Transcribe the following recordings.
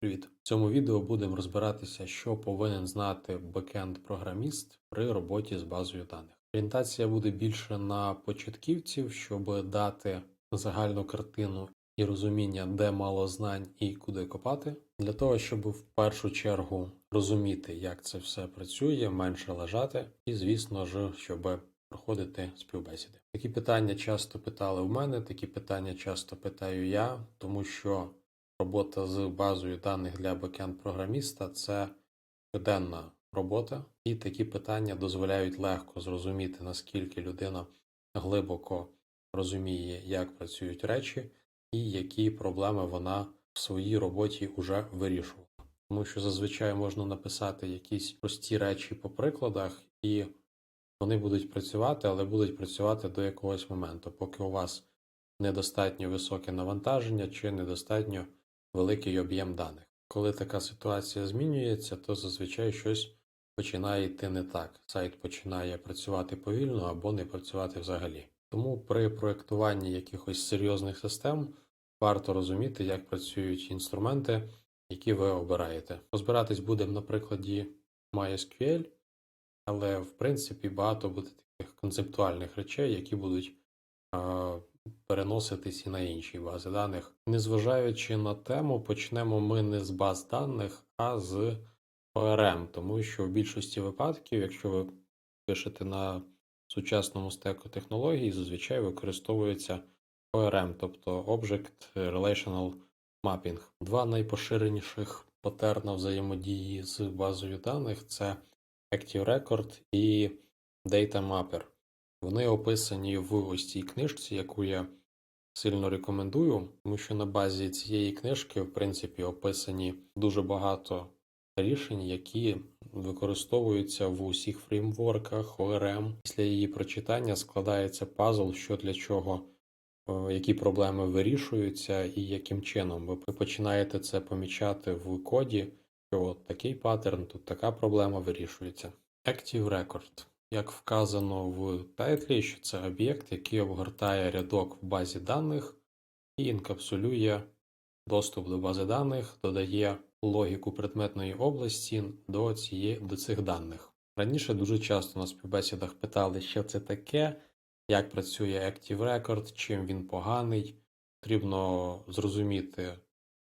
Привіт! В цьому відео будемо розбиратися, що повинен знати бекенд-програміст при роботі з базою даних. Орієнтація буде більше на початківців, щоб дати загальну картину і розуміння, де мало знань і куди копати, для того, щоб в першу чергу розуміти, як це все працює, менше лежати, і, звісно ж, щоб проходити співбесіди. Такі питання часто питали в мене, такі питання часто питаю я, тому що робота з базою даних для бекенд-програміста це щоденна робота, і такі питання дозволяють легко зрозуміти, наскільки людина глибоко розуміє, як працюють речі, і які проблеми вона в своїй роботі вже вирішувала. Тому що зазвичай можна написати якісь прості речі по прикладах, і вони будуть працювати, але будуть працювати до якогось моменту, поки у вас недостатньо високе навантаження чи недостатньо великий об'єм даних. Коли така ситуація змінюється, то зазвичай щось починає йти не так. Сайт починає працювати повільно або не працювати взагалі. Тому при проєктуванні якихось серйозних систем варто розуміти, як працюють інструменти, які ви обираєте. Розбиратись будемо на прикладі MySQL, але в принципі багато буде таких концептуальних речей, які будуть переноситись і на інші бази даних. Незважаючи на тему, почнемо ми не з баз даних, а з ORM, тому що в більшості випадків, якщо ви пишете на сучасному стеку технологій, зазвичай використовується ORM, тобто Object Relational Mapping. Два найпоширеніших патерна взаємодії з базою даних це Active Record і Data Mapper. Вони описані в ось цій книжці, яку я сильно рекомендую, тому що на базі цієї книжки, в принципі, описані дуже багато рішень, які використовуються в усіх фреймворках, ORM. Після її прочитання складається пазл, що для чого, е, які проблеми вирішуються і яким чином. Ви починаєте це помічати в коді, що от такий паттерн, тут така проблема вирішується. Active Record. Як вказано в тайтлі, що це об'єкт, який обгортає рядок в базі даних і інкапсулює доступ до бази даних, додає логіку предметної області до, цієї, до цих даних. Раніше дуже часто на співбесідах питали, що це таке, як працює Active Record, чим він поганий. Потрібно зрозуміти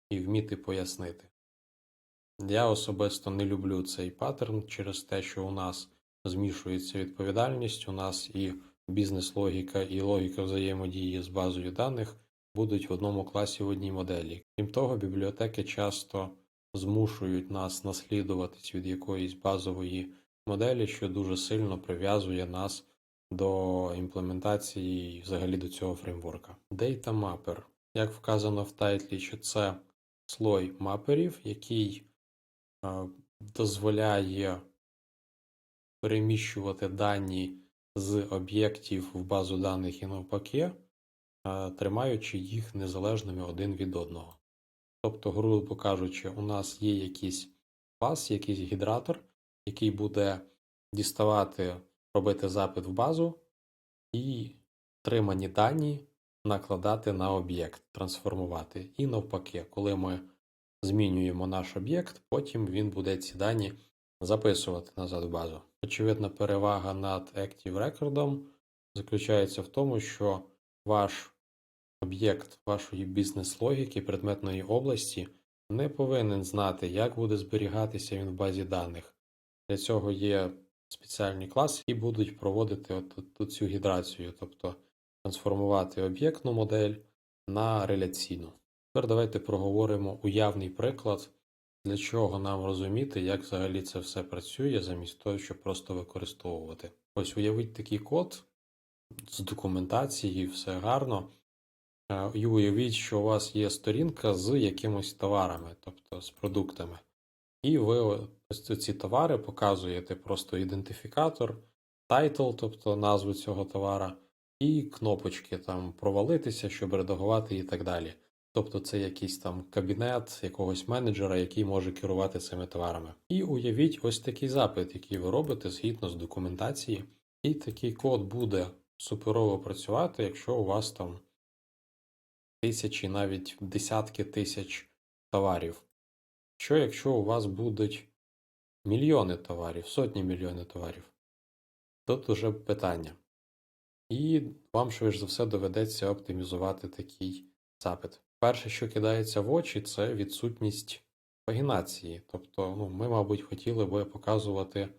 і вміти пояснити. Я особисто не люблю цей паттерн через те, що у нас змішується відповідальність, у нас і бізнес-логіка, і логіка взаємодії з базою даних будуть в одному класі в одній моделі. Крім того, бібліотеки часто змушують нас наслідуватись від якоїсь базової моделі, що дуже сильно прив'язує нас до імплементації взагалі до цього фреймворка. Data Mapper. Як вказано в тайтлі, що це слой маперів, який е, дозволяє переміщувати дані з об'єктів в базу даних і навпаки, тримаючи їх незалежними один від одного. Тобто, грубо кажучи, у нас є якийсь клас, якийсь гідратор, який буде діставати, робити запит в базу і отримані дані накладати на об'єкт, трансформувати. І навпаки, коли ми змінюємо наш об'єкт, потім він буде ці дані записувати назад в базу. Очевидна перевага над Active Record заключається в тому, що ваш об'єкт вашої бізнес-логіки предметної області не повинен знати, як буде зберігатися він в базі даних. Для цього є спеціальні класи, які будуть проводити от, от цю гідрацію, тобто трансформувати об'єктну модель на реляційну. Тепер давайте проговоримо уявний приклад для чого нам розуміти, як взагалі це все працює, замість того, щоб просто використовувати. Ось уявіть такий код з документації, все гарно. Е, і уявіть, що у вас є сторінка з якимось товарами, тобто з продуктами. І ви ось ці товари показуєте просто ідентифікатор, тайтл, тобто назву цього товара, і кнопочки там провалитися, щоб редагувати і так далі. Тобто це якийсь там кабінет якогось менеджера, який може керувати цими товарами. І уявіть ось такий запит, який ви робите згідно з документації, і такий код буде суперово працювати, якщо у вас там тисячі, навіть десятки тисяч товарів. Що якщо у вас будуть мільйони товарів, сотні мільйонів товарів? Тут уже питання. І вам швидше за все доведеться оптимізувати такий запит. Перше, що кидається в очі, це відсутність пагінації. Тобто, ну, ми, мабуть, хотіли би показувати е,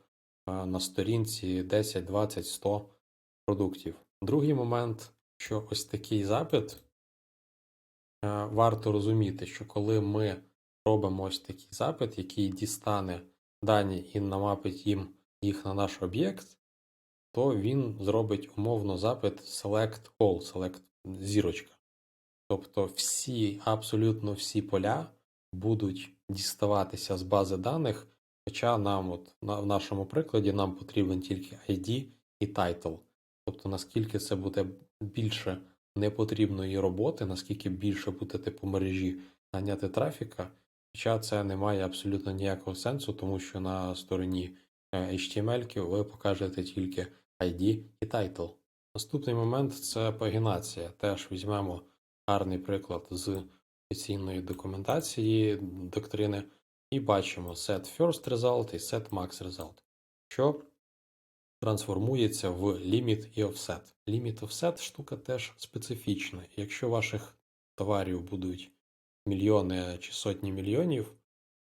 на сторінці 10, 20, 100 продуктів. Другий момент, що ось такий запит, е, варто розуміти, що коли ми робимо ось такий запит, який дістане дані і намапить їм їх на наш об'єкт, то він зробить умовно запит select all, select зірочка. Тобто всі, абсолютно всі поля будуть діставатися з бази даних, хоча нам, от на, в нашому прикладі, нам потрібен тільки ID і title. Тобто, наскільки це буде більше непотрібної роботи, наскільки більше будете по мережі ганяти трафіка, хоча це не має абсолютно ніякого сенсу, тому що на стороні е, HTML ви покажете тільки ID і title. Наступний момент це пагінація. Теж візьмемо гарний приклад з офіційної документації доктрини, і бачимо set first result і set max result, що трансформується в limit і offset. Limit offset штука теж специфічна. Якщо ваших товарів будуть мільйони чи сотні мільйонів,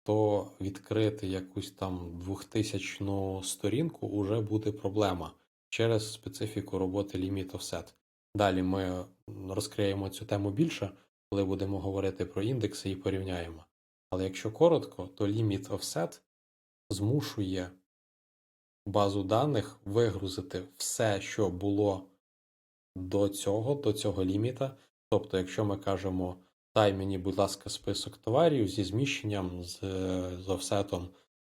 то відкрити якусь там двохтисячну сторінку уже буде проблема через специфіку роботи Limit Offset. Далі ми розкриємо цю тему більше, коли будемо говорити про індекси і порівняємо. Але якщо коротко, то Limit Offset змушує базу даних вигрузити все, що було до цього, до цього ліміта. Тобто, якщо ми кажемо, дай мені, будь ласка, список товарів зі зміщенням з, з офсетом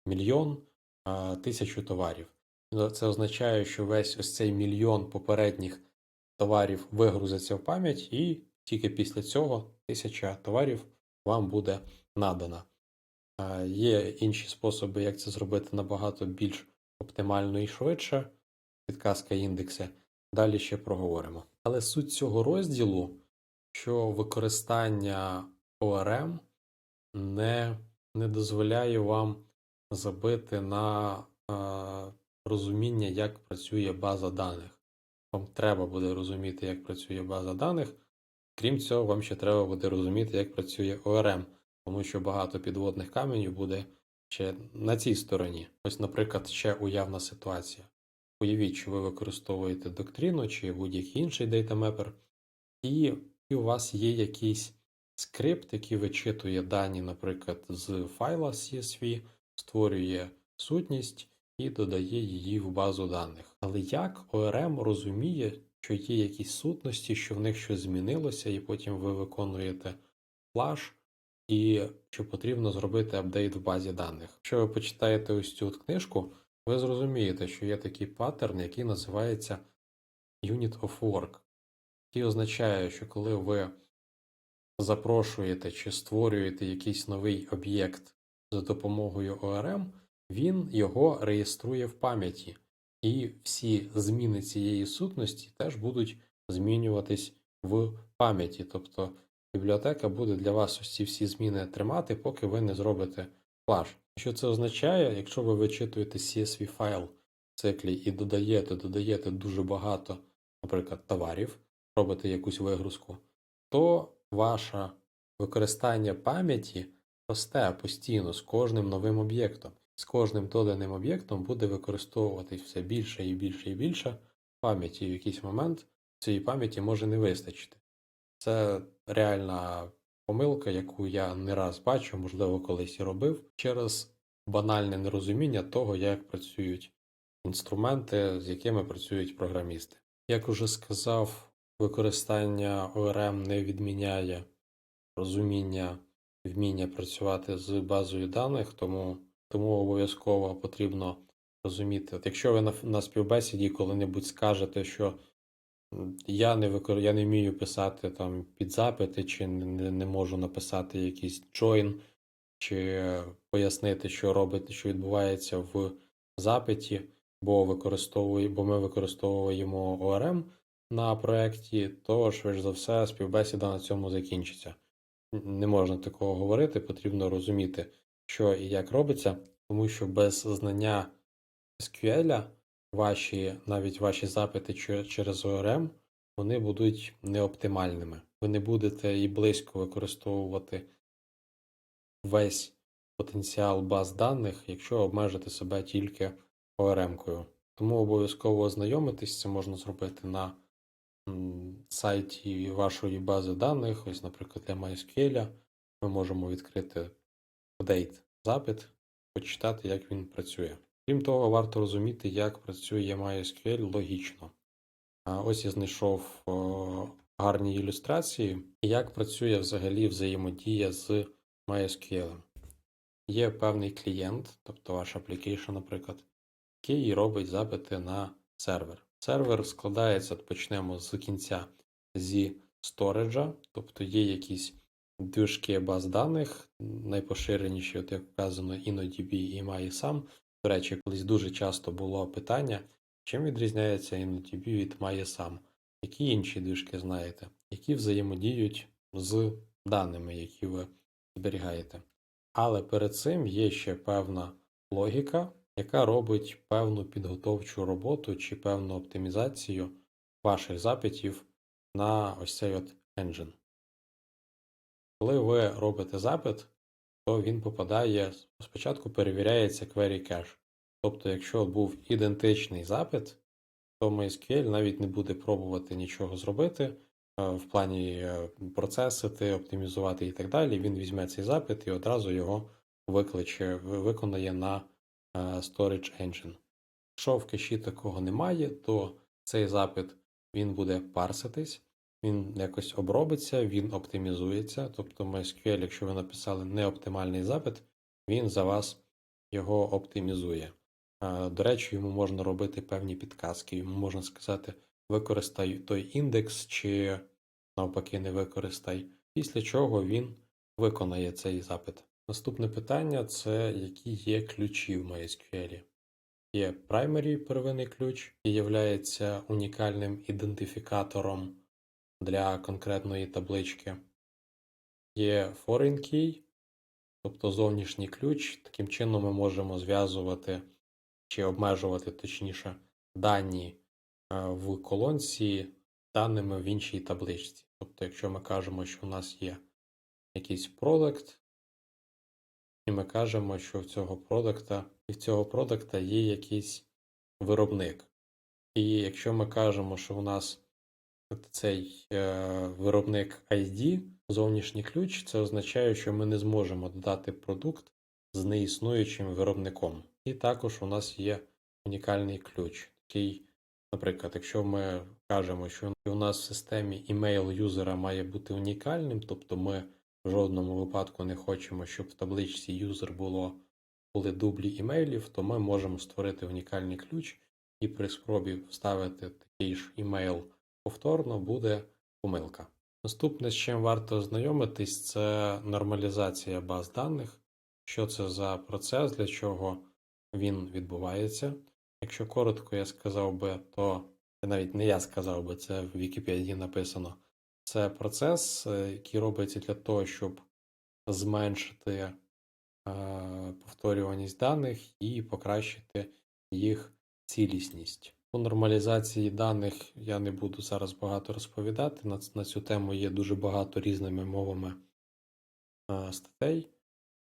мільйон тисячу товарів. Це означає, що весь ось цей мільйон попередніх товарів вигрузиться в пам'ять, і тільки після цього тисяча товарів вам буде надана. Є інші способи, як це зробити набагато більш оптимально і швидше. Підказка індекси. Далі ще проговоримо. Але суть цього розділу, що використання ORM не, не дозволяє вам забити на е, розуміння, як працює база даних. Вам треба буде розуміти, як працює база даних. Крім цього, вам ще треба буде розуміти, як працює ORM, тому що багато підводних каменів буде ще на цій стороні. Ось, наприклад, ще уявна ситуація. Уявіть, що ви використовуєте доктрину чи будь-який інший дейтамепер, і, і у вас є якийсь скрипт, який вичитує дані, наприклад, з файла CSV, створює сутність і додає її в базу даних. Але як ORM розуміє, що є якісь сутності, що в них щось змінилося, і потім ви виконуєте флаш, і що потрібно зробити апдейт в базі даних. Якщо ви почитаєте ось цю книжку, ви зрозумієте, що є такий паттерн, який називається Unit of Work, який означає, що коли ви запрошуєте чи створюєте якийсь новий об'єкт за допомогою ORM, він його реєструє в пам'яті, і всі зміни цієї сутності теж будуть змінюватись в пам'яті. Тобто бібліотека буде для вас ці всі зміни тримати, поки ви не зробите флаш. Що це означає, якщо ви вичитуєте CSV файл в циклі і додаєте, додаєте дуже багато, наприклад, товарів, робите якусь вигрузку, то ваше використання пам'яті росте постійно з кожним новим об'єктом. З кожним доданим об'єктом буде використовуватись все більше і більше і більше пам'яті. І в якийсь момент цієї пам'яті може не вистачити. Це реальна помилка, яку я не раз бачу, можливо, колись і робив, через банальне нерозуміння того, як працюють інструменти, з якими працюють програмісти. Як уже сказав, використання ORM не відміняє розуміння, вміння працювати з базою даних, тому, тому обов'язково потрібно розуміти. От якщо ви на, на співбесіді коли-небудь скажете, що я не викор... я не вмію писати там підзапити, чи не, не можу написати якийсь join, чи пояснити, що робити, що відбувається в запиті, бо використовує, бо ми використовуємо ORM на проєкті, то швидше за все співбесіда на цьому закінчиться. Не можна такого говорити, потрібно розуміти, що і як робиться, тому що без знання SQL ваші, навіть ваші запити через ORM, вони будуть неоптимальними. Ви не будете і близько використовувати весь потенціал баз даних, якщо обмежити себе тільки ORM-кою. Тому обов'язково ознайомитись, це можна зробити на сайті вашої бази даних. Ось, наприклад, для MySQL ми можемо відкрити update запит, почитати, як він працює. Крім того, варто розуміти, як працює MySQL логічно. Ось я знайшов гарні ілюстрації, як працює взагалі взаємодія з MySQL. Є певний клієнт, тобто ваш application, наприклад, який робить запити на сервер. Сервер складається, почнемо з кінця зі сториджа, тобто є якісь движки баз даних, найпоширеніші, от як вказано, InnoDB і MySam. До речі, колись дуже часто було питання, чим відрізняється InnoDB від MySam? Які інші движки знаєте, які взаємодіють з даними, які ви зберігаєте. Але перед цим є ще певна логіка, яка робить певну підготовчу роботу чи певну оптимізацію ваших запитів на ось цей от engine. Коли ви робите запит, то він попадає, спочатку перевіряється query cache. Тобто, якщо був ідентичний запит, то MySQL навіть не буде пробувати нічого зробити е, в плані е, процесити, оптимізувати і так далі. Він візьме цей запит і одразу його викличе, виконає на е, Storage Engine. Якщо в кеші такого немає, то цей запит він буде парситись, він якось обробиться, він оптимізується. Тобто MySQL, якщо ви написали неоптимальний запит, він за вас його оптимізує. До речі, йому можна робити певні підказки. Йому можна сказати, використай той індекс, чи навпаки не використай, після чого він виконає цей запит. Наступне питання це які є ключі в MySQL. Є primary первинний ключ, який є унікальним ідентифікатором для конкретної таблички. Є foreign key, тобто зовнішній ключ. Таким чином ми можемо зв'язувати чи обмежувати, точніше, дані е, в колонці даними в іншій табличці. Тобто, якщо ми кажемо, що у нас є якийсь продукт, і ми кажемо, що в цього продукта, і в цього продукта є якийсь виробник. І якщо ми кажемо, що у нас цей е, виробник ID, зовнішній ключ, це означає, що ми не зможемо додати продукт з неіснуючим виробником. І також у нас є унікальний ключ, який, наприклад, якщо ми кажемо, що у нас в системі email юзера має бути унікальним, тобто ми в жодному випадку не хочемо, щоб в табличці юзер було були дублі імейлів, то ми можемо створити унікальний ключ, і при спробі вставити такий ж імейл повторно буде помилка. Наступне, з чим варто ознайомитись, це нормалізація баз даних. Що це за процес, для чого він відбувається. Якщо коротко я сказав би, то навіть не я сказав би, це в Вікіпедії написано. Це процес, е, який робиться для того, щоб зменшити е, повторюваність даних і покращити їх цілісність. По нормалізації даних я не буду зараз багато розповідати. На, на цю тему є дуже багато різними мовами е, статей.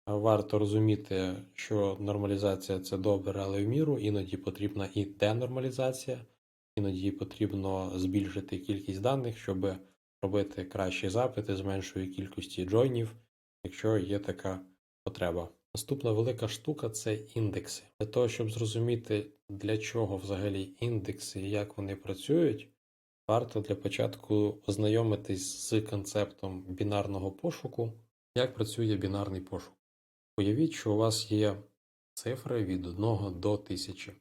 А Варто розуміти, що нормалізація це добре, але в міру. Іноді потрібна і денормалізація, іноді потрібно збільшити кількість даних, щоб робити кращі запити з меншою кількістю джойнів, якщо є така потреба. Наступна велика штука це індекси. Для того, щоб зрозуміти, для чого взагалі індекси і як вони працюють, варто для початку ознайомитись з концептом бінарного пошуку, як працює бінарний пошук. Уявіть, що у вас є цифри від 1 до 1000,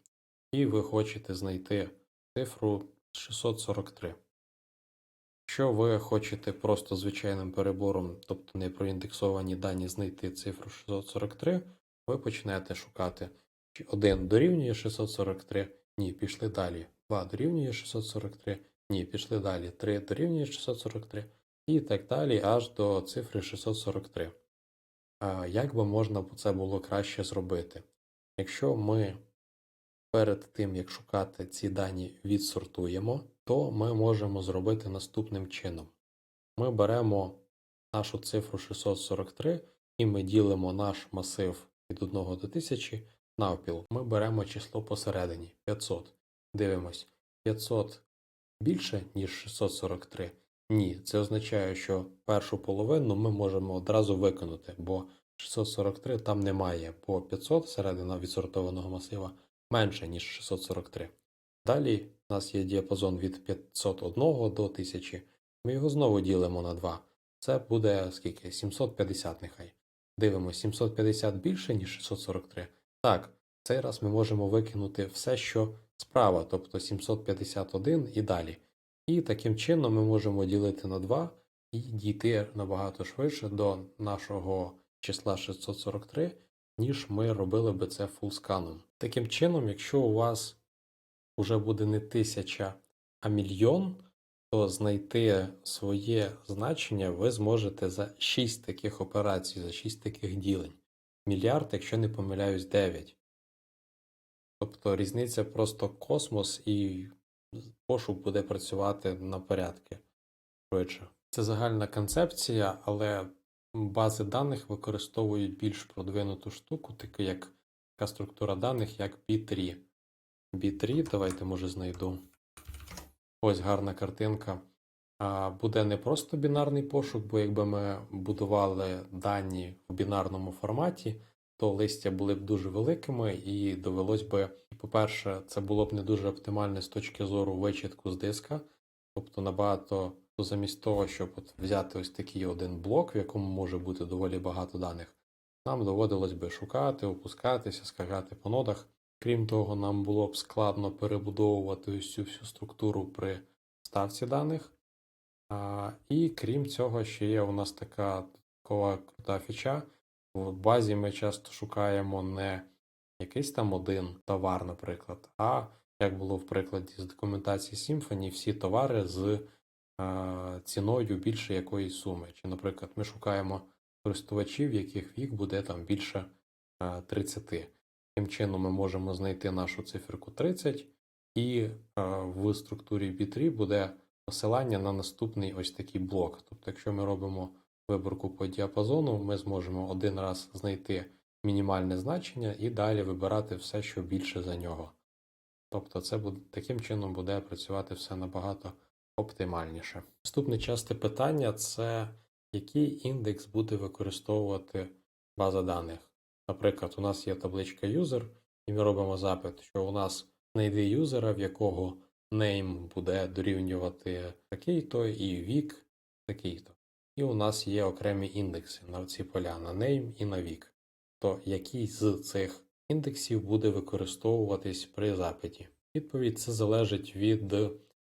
і ви хочете знайти цифру 643. Якщо ви хочете просто звичайним перебором, тобто не проіндексовані дані, знайти цифру 643, ви почнете шукати 1 дорівнює 643, ні, пішли далі. 2 дорівнює 643, ні, пішли далі. 3 дорівнює 643 і так далі аж до цифри 643. А, Як би можна це було краще зробити? Якщо ми перед тим, як шукати ці дані, відсортуємо, то ми можемо зробити наступним чином. Ми беремо нашу цифру 643 і ми ділимо наш масив від 1 до 1000 навпіл. Ми беремо число посередині 500. Дивимось, 500 більше, ніж 643? Ні, це означає, що першу половину ми можемо одразу виконати, бо 643 там немає, бо 500 середина відсортованого масива менше, ніж 643. Далі у нас є діапазон від 501 до 1000. Ми його знову ділимо на 2. Це буде скільки? 750 нехай. Дивимось, 750 більше, ніж 643. Так, цей раз ми можемо викинути все, що справа, тобто 751 і далі. І таким чином ми можемо ділити на 2 і дійти набагато швидше до нашого числа 643, ніж ми робили би це фулсканом. Таким чином, якщо у вас вже буде не тисяча, а мільйон, то знайти своє значення ви зможете за 6 таких операцій, за 6 таких ділень. Мільярд, якщо не помиляюсь, 9. Тобто різниця просто космос і пошук буде працювати на порядки швидше. Це загальна концепція, але бази даних використовують більш продвинуту штуку, таку як така структура даних, як B3. B3, давайте може знайду. Ось гарна картинка. Буде не просто бінарний пошук, бо якби ми будували дані в бінарному форматі, то листя були б дуже великими, і довелось би, по-перше, це було б не дуже оптимально з точки зору вичитку з диска. Тобто набагато то замість того, щоб от взяти ось такий один блок, в якому може бути доволі багато даних, нам доводилось би шукати, опускатися, скакати по нодах. Крім того, нам було б складно перебудовувати цю всю структуру при ставці даних. А, І крім цього, ще є у нас така такова крута фіча. В базі ми часто шукаємо не якийсь там один товар, наприклад, а як було в прикладі з документації Symfony, всі товари з е, ціною більше якоїсь суми. Чи, наприклад, ми шукаємо користувачів, яких вік буде там більше е, 30. Таким чином ми можемо знайти нашу циферку 30, і е, в структурі B3 буде посилання на наступний ось такий блок. Тобто, якщо ми робимо виборку по діапазону, ми зможемо один раз знайти мінімальне значення і далі вибирати все, що більше за нього. Тобто, це буде таким чином буде працювати все набагато оптимальніше. Наступне часте питання це який індекс буде використовувати база даних. Наприклад, у нас є табличка user, і ми робимо запит, що у нас знайди юзера, в якого name буде дорівнювати такий-то, і вік такий-то. І у нас є окремі індекси на ці поля на name і на вік. То який з цих індексів буде використовуватись при запиті? Відповідь це залежить від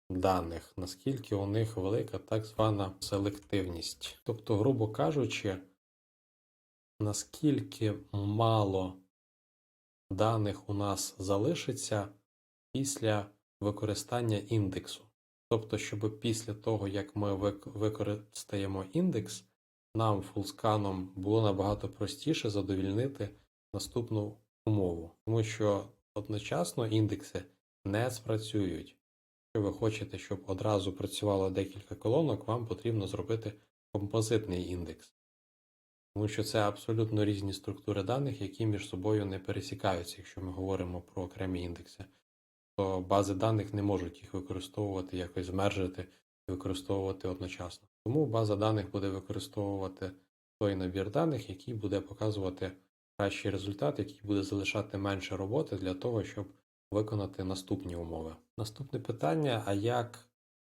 даних, наскільки у них велика так звана селективність. Тобто, грубо кажучи, наскільки мало даних у нас залишиться після використання індексу. Тобто, щоб після того, як ми використаємо індекс, нам фулсканом було набагато простіше задовільнити наступну умову, тому що одночасно індекси не спрацюють. Якщо ви хочете, щоб одразу працювало декілька колонок, вам потрібно зробити композитний індекс. Тому що це абсолютно різні структури даних, які між собою не пересікаються, якщо ми говоримо про окремі індекси. То бази даних не можуть їх використовувати, якось змержити і використовувати одночасно. Тому база даних буде використовувати той набір даних, який буде показувати кращий результат, який буде залишати менше роботи для того, щоб виконати наступні умови. Наступне питання: а як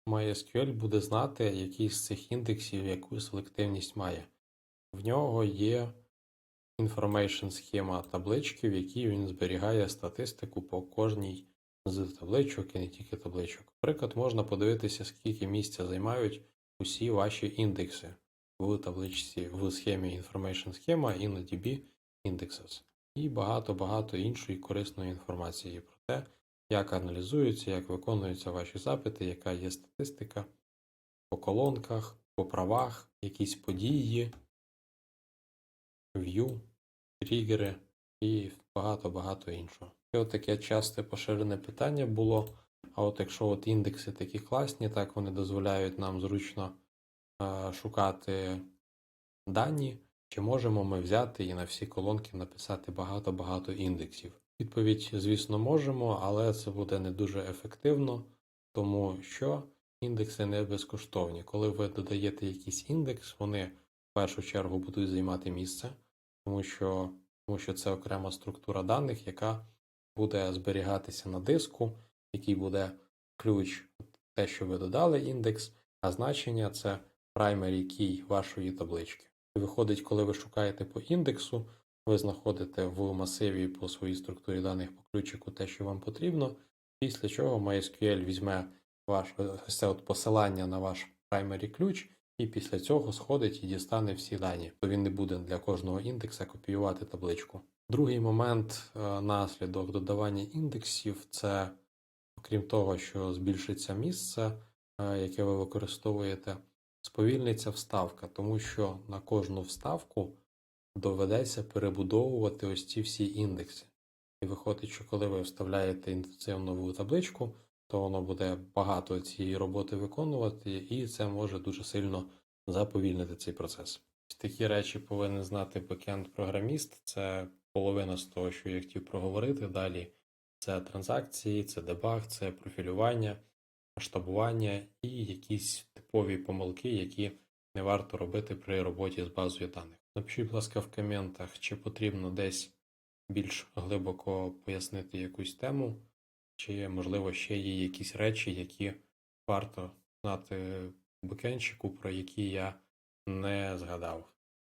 MySQL буде знати, який з цих індексів яку селективність має? В нього є information схема таблички, в якій він зберігає статистику по кожній з табличок і не тільки табличок. Наприклад, можна подивитися, скільки місця займають усі ваші індекси в табличці в схемі information схема і на DB indexes. І багато-багато іншої корисної інформації те, як аналізуються, як виконуються ваші запити, яка є статистика по колонках, по правах, якісь події. view, тригери і багато-багато іншого. І от таке часте поширене питання було. А от якщо от індекси такі класні, так вони дозволяють нам зручно е, шукати дані, чи можемо ми взяти і на всі колонки написати багато-багато індексів? Відповідь, звісно, можемо, але це буде не дуже ефективно, тому що індекси не безкоштовні. Коли ви додаєте якийсь індекс, вони в першу чергу будуть займати місце, тому що, тому що це окрема структура даних, яка буде зберігатися на диску, який буде ключ, те, що ви додали індекс, а значення це primary key вашої таблички. Виходить, коли ви шукаєте по індексу, ви знаходите в масиві по своїй структурі даних по ключику те, що вам потрібно, після чого MySQL візьме ваш це от посилання на ваш primary ключ, і після цього сходить і дістане всі дані. То він не буде для кожного індекса копіювати табличку. Другий момент, е, наслідок додавання індексів, це окрім того, що збільшиться місце, е, яке ви використовуєте, сповільниться вставка, тому що на кожну вставку доведеться перебудовувати ось ці всі індекси. І виходить, що коли ви вставляєте індексив нову табличку, то воно буде багато цієї роботи виконувати, і це може дуже сильно заповільнити цей процес. Такі речі повинен знати бекенд-програміст. Це половина з того, що я хотів проговорити. Далі це транзакції, це дебаг, це профілювання, масштабування і якісь типові помилки, які не варто робити при роботі з базою даних. Напишіть, будь ласка, в коментах, чи потрібно десь більш глибоко пояснити якусь тему, чи, можливо, ще є якісь речі, які варто знати бекенщику, про які я не згадав.